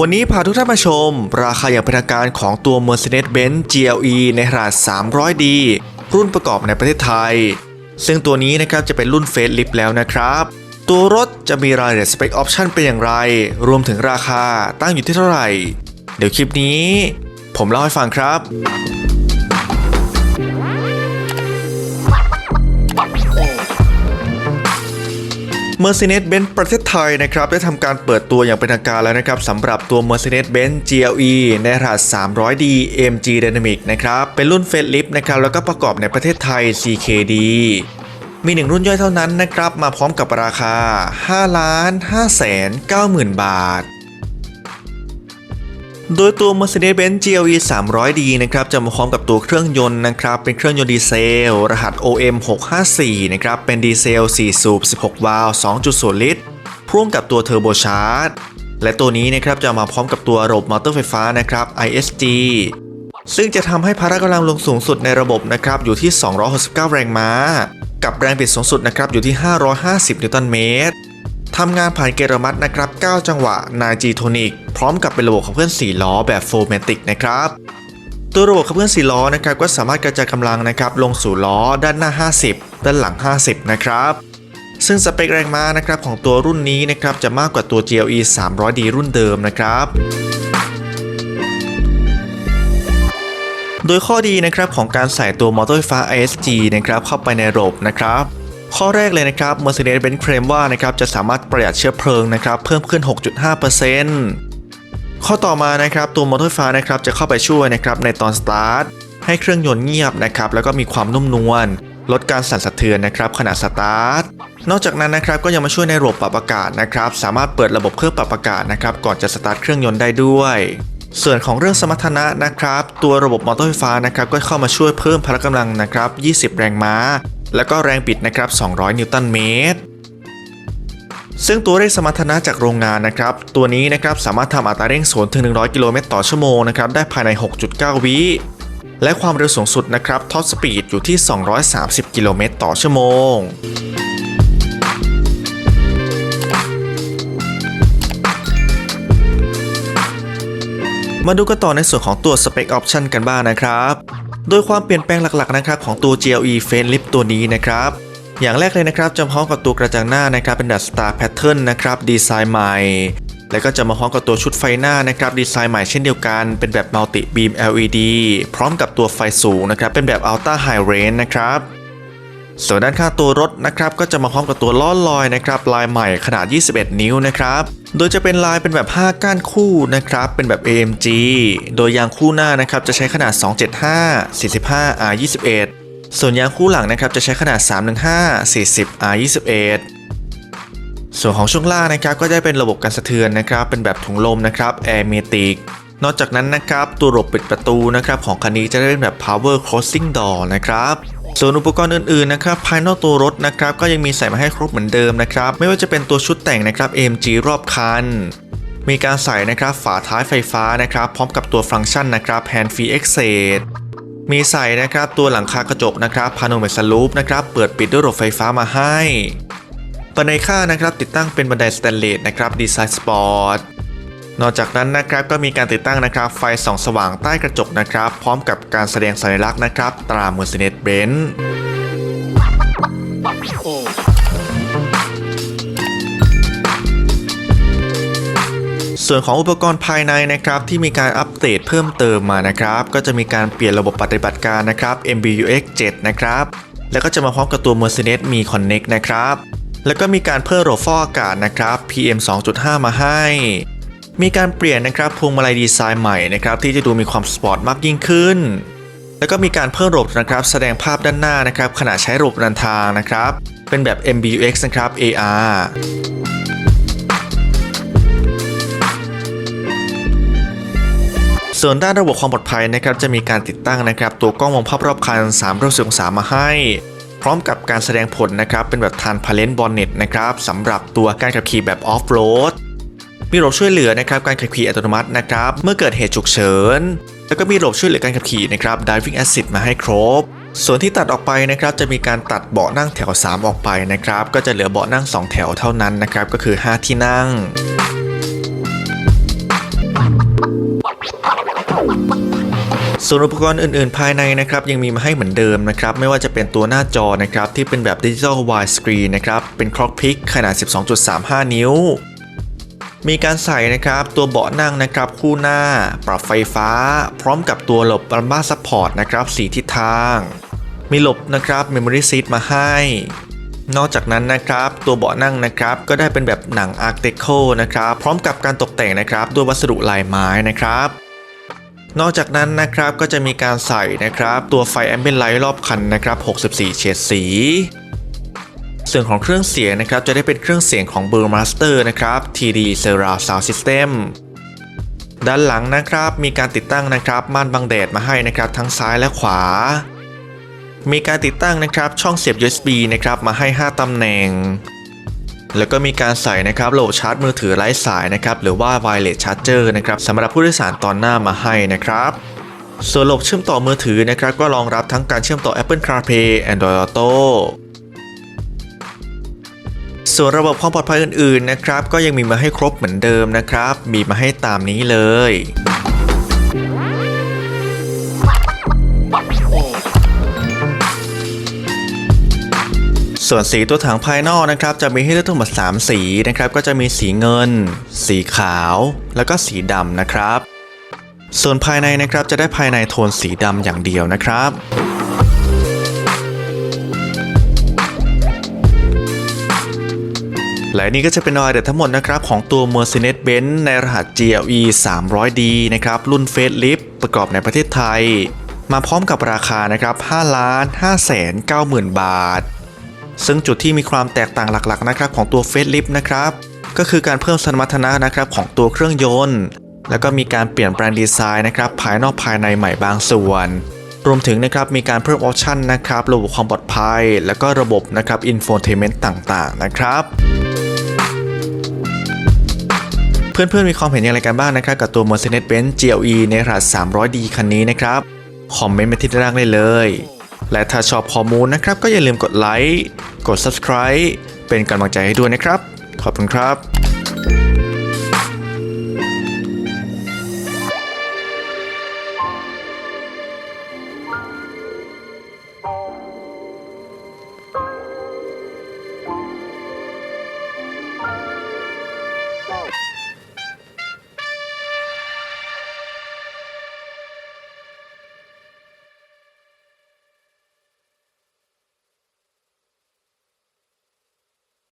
วันนี้พาทุกท่านมาชม ราคาอย่างเป็นทางการของตัว Mercedes-Benz GLE ในขนาด 300D รุ่นประกอบในประเทศไทย ซึ่งตัวนี้นะครับจะเป็นรุ่นเฟสลิฟแล้วนะครับ ตัวรถจะมีรายละเอียดสเปคออปชันเป็นอย่างไร รวมถึงราคาตั้งอยู่ที่เท่าไหร่ เดี๋ยวคลิปนี้ ผมเล่าให้ฟังครับ Mercedes-Benz ประเทศไทยนะครับได้ทำการเปิดตัวอย่างเป็นทางการแล้วนะครับสำหรับตัว Mercedes-Benz GLE ในรหัส 300D AMG Dynamic นะครับเป็นรุ่นเฟสลิฟนะครับแล้วก็ประกอบในประเทศไทย CKD มีหนึ่งรุ่นย่อยเท่านั้นนะครับมาพร้อมกับราคา5ล้าน5แสน90,000 บาท โดยตัว Mercedes-Benz GLE 300D นะครับจะมาพร้อมกับตัวเครื่องยนต์นะครับเป็นเครื่องยนต์ดีเซล รหัส OM 654นะครับเป็นดีเซล 4 สูบ 16 วาล์ว 2.0 ลิตร พ่วงกับตัวเทอร์โบชาร์จและตัวนี้นะครับจะมาพร้อมกับตัวระบบมอเตอร์ไฟฟ้านะครับ ISG ซึ่งจะทำให้พละกำลังลงสูงสุดในระบบนะครับอยู่ที่ 269 แรงม้า กับแรงบิดสูงสุดนะครับอยู่ที่ 550 นิวตันเมตร ทำงานผ่านเกียร์มัดนะครับ 9 จังหวะ 9G Tonic พร้อมกับเป็นระบบขับเคลื่อน 4 ล้อแบบ f o r m a t i c นะครับตัวระบบขับเคลื่อน 4 ล้อนะครับก็สามารถกระจายกำลังนะครับลงสู่ล้อด้านหน้า 50 ด้านหลัง 50 นะครับซึ่งสเปคแรงม้านะครับของตัวรุ่นนี้นะครับจะมากกว่าตัว GLE 300D รุ่นเดิมนะครับโดยข้อดีนะครับของการใส่ตัวมอเตอร์ไฟฟ้า ISG นะครับเข้าไปในระบบนะครับ ข้อแรกเลยนะครับ Mercedes-Benz เคลมว่านะครับจะสามารถประหยัดเชื้อเพลิงนะครับเพิ่มขึ้น 6.5%ข้อต่อมานะครับตัวมอเตอร์ไฟฟ้านะครับจะเข้าไปช่วยนะครับในตอนสตาร์ทให้เครื่องยนต์เงียบนะครับแล้วก็มีความนุ่มนวลลดการสั่นสะเทือนนะครับขณะสตาร์ท นอกจากนั้นนะครับก็ยังมาช่วยในระบบปรับอากาศนะครับ สามารถเปิดระบบเครื่องปรับอากาศนะครับก่อนจะสตาร์ทเครื่องยนต์ได้ด้วย ส่วนของเรื่องสมรรถนะนะครับ ตัวระบบมอเตอร์ไฟฟ้านะครับก็เข้ามาช่วยเพิ่มพละกำลังนะครับ 20 แรงม้า แล้วก็แรงบิดนะครับ 200 นิวตันเมตร ซึ่งตัวเลขสมรรถนะจากโรงงานนะครับ ตัวนี้นะครับสามารถทำอัตราเร่ง0ถึง 100 กิโลเมตรต่อชั่วโมงนะครับ ได้ภายใน 6.9 วิ และความเร็วสูงสุดนะครับท็อปสปีดอยู่ที่ 230 กิโลเมตรต่อชั่วโมงมาดูกันต่อในส่วนของตัว Spec Option กันบ้างนะครับ โดยความเปลี่ยนแปลงหลักๆนะครับของตัว GLE Face Lift ตัวนี้นะครับอย่างแรกเลยนะครับจะพร้อมกับตัวกระจังหน้านะครับเป็นแบบ Star Pattern นะครับดีไซน์ใหม่ แล้วก็จะมาพร้อมกับตัวชุดไฟหน้านะครับดีไซน์ใหม่เช่นเดียวกัน เป็นแบบ Multi Beam LED พร้อมกับตัวไฟสูงนะครับเป็นแบบ Ultra High Range นะครับ ส่วนด้านข้างตัวรถนะครับก็จะมาพร้อมกับตัวล้อลอยนะครับลายใหม่ขนาด 21 นิ้วนะครับโดยจะเป็นลายเป็นแบบ 5 ก้านคู่นะครับเป็นแบบ AMG โดยยางคู่หน้านะครับจะใช้ขนาด 275 45 R21 ส่วนยางคู่หลังนะครับจะใช้ขนาด 315 40 R21 ส่วนของช่วงล่างนะครับก็ได้เป็นระบบการสะเทือนนะครับเป็นแบบถุงลมนะครับ Air m a t i c นอกจากนั้นนะครับตัวระบบปิดประตูนะครับของคันนี้จะได้เป็นแบบ Power Closing Door นะครับ ส่วนอุปกรณ์อื่นๆนะครับภายนอกตัวรถนะครับก็ยังมีใส่มาให้ครบเหมือนเดิมนะครับไม่ว่าจะเป็นตัวชุดแต่งนะครับ AMG รอบคัน มีการใส่นะครับฝาท้ายไฟฟ้านะครับพร้อมกับตัวฟังก์ชันนะครับ Hand Free Exit มีใส่นะครับตัวหลังคากระจกนะครับพาโนเมสลูปนะครับเปิดปิดด้วยระบบไฟฟ้ามาให้บันไดข้างนะครับติดตั้งเป็นบันไดสแตนเลสนะครับดีไซน์สปอร์ต นอกจากนั้นนะครับก็มีการติดตั้งนะครับไฟส่องสว่างใต้กระจกนะครับ พร้อมกับการแสดงสัญลักษณ์นะครับ ตรา Mercedes-Benz ส่วนของอุปกรณ์ภายในนะครับที่มีการอัปเดตเพิ่มเติมมานะครับ ก็จะมีการเปลี่ยนระบบปฏิบัติการนะครับ MBUX 7 นะครับ แล้วก็จะมาพร้อมกับตัว Mercedes มี Connect นะครับ แล้วก็มีการเพิ่มระบบฟอกอากาศนะครับ PM 2.5 มาให้ มีการเปลี่ยนนะครับพวงมาลัยดีไซน์ใหม่นะครับที่จะดูมีความสปอร์ตมากยิ่งขึ้น แล้วก็มีการเพิ่มระบบนะครับแสดงภาพด้านหน้านะครับขณะใช้ระบบเดินทางนะครับ เป็นแบบ MBUX นะครับ AR ส่วนด้านระบบความปลอดภัยนะครับจะมีการติดตั้งนะครับ ตัวกล้องมองภาพรอบคัน360องศามาให้ พร้อมกับการแสดงผลนะครับ เป็นแบบ Transparent Bonnet นะครับสำหรับตัวการขับขี่แบบ Off Road มีระบบช่วยเหลือนะครับการขับขี่อัตโนมัตินะครับเมื่อเกิดเหตุฉุกเฉิน แล้วก็มีระบบช่วยเหลือการขับขี่นะครับ Driving Assist มาให้ครบ ส่วนที่ตัดออกไปนะครับจะมีการตัดเบาะนั่งแถว 3 ออกไปนะครับ ก็จะเหลือเบาะนั่ง 2 แถวเท่านั้นนะครับก็คือ 5 ที่นั่งส่วนอุปกรณ์อื่นๆ ภายในนะครับยังมีมาให้เหมือนเดิมนะครับไม่ว่าจะเป็นตัวหน้าจอนะครับที่เป็นแบบดิจิ t a ล wide screen นะครับเป็นคล็อกพิกขนาด 12.35 นิ้ว มีการใส่นะครับตัวเบาะนั่งนะครับคู่หน้า ปรับไฟฟ้า พร้อมกับตัวหลบบัมบ้าซัพพอร์ตนะครับสีทิศทาง มีหลบนะครับ Memory Seat มาให้ นอกจากนั้นนะครับตัวเบาะนั่งนะครับก็ได้เป็นแบบหนัง Art Deco นะครับพร้อมกับการตกแต่งนะครับด้วยวัสดุลายไม้นะครับนอกจากนั้นนะครับก็จะมีการใส่นะครับตัวไฟแอมเบ n นไลท์รอบคันนะครับ 64 เฉดสี ส่วนของเครื่องเสียงนะครับจะได้เป็นเครื่องเสียงของ Burmaster นะครับ TD Surround Sound System ด้านหลังนะครับมีการติดตั้งนะครับม่านบังแดดมาให้นะครับทั้งซ้ายและขวา มีการติดตั้งนะครับช่องเสียบ USB นะครับมาให้ 5ตำแหน่ง แล้วก็มีการใส่นะครับระบบชาร์จมือถือไร้สายนะครับหรือว่า wireless charger นะครับสำหรับผู้โดยสารตอนหน้ามาให้นะครับส่วนระบบเชื่อมต่อมือถือนะครับก็รองรับทั้งการเชื่อมต่อ Apple CarPlay Android Auto ส่วนระบบความปลอดภัยอื่นๆนะครับ ก็ยังมีมาให้ครบเหมือนเดิมนะครับ มีมาให้ตามนี้เลยส่วนสีตัวถังภายนอกนะครับจะมีให้เลือกทั้งหมด 3 สีนะครับก็จะมีสีเงิน สีขาว แล้วก็สีดำนะครับ ส่วนภายในนะครับจะได้ภายในโทนสีดำอย่างเดียวนะครับ และนี่ก็จะเป็นรายละเอียดทั้งหมดนะครับของตัว Mercedes-Benz ในรหัส GLE 300D นะครับรุ่น Facelift ประกอบในประเทศไทย มาพร้อมกับราคานะครับ5ล้าน5แสน9หมื่นบาท ซึ่งจุดที่มีความแตกต่างหลักๆนะครับของตัว Facelift นะครับก็คือการเพิ่มสมรรถนะนะครับของตัวเครื่องยนต์แล้วก็มีการเปลี่ยนแปลงดีไซน์นะครับภายนอกภายในใหม่บางส่วน รวมถึงนะครับมีการเพิ่มออปชันนะครับระบบความปลอดภัย แล้วก็ระบบนะครับอินโฟเทนเมนต์ต่างๆนะครับ เพื่อนๆมีความเห็นอย่างไรกันบ้างนะครับ กับตัว Mercedes-Benz GLE ในรหัส 300D คันนี้นะครับ คอมเมนต์มาที่ด้านล่างได้เลย และถ้าชอบข้อมูลนะครับ ก็อย่าลืมกดไลค์ กด Subscribe เป็นกำลังใจให้ด้วยนะครับ ขอบคุณครับ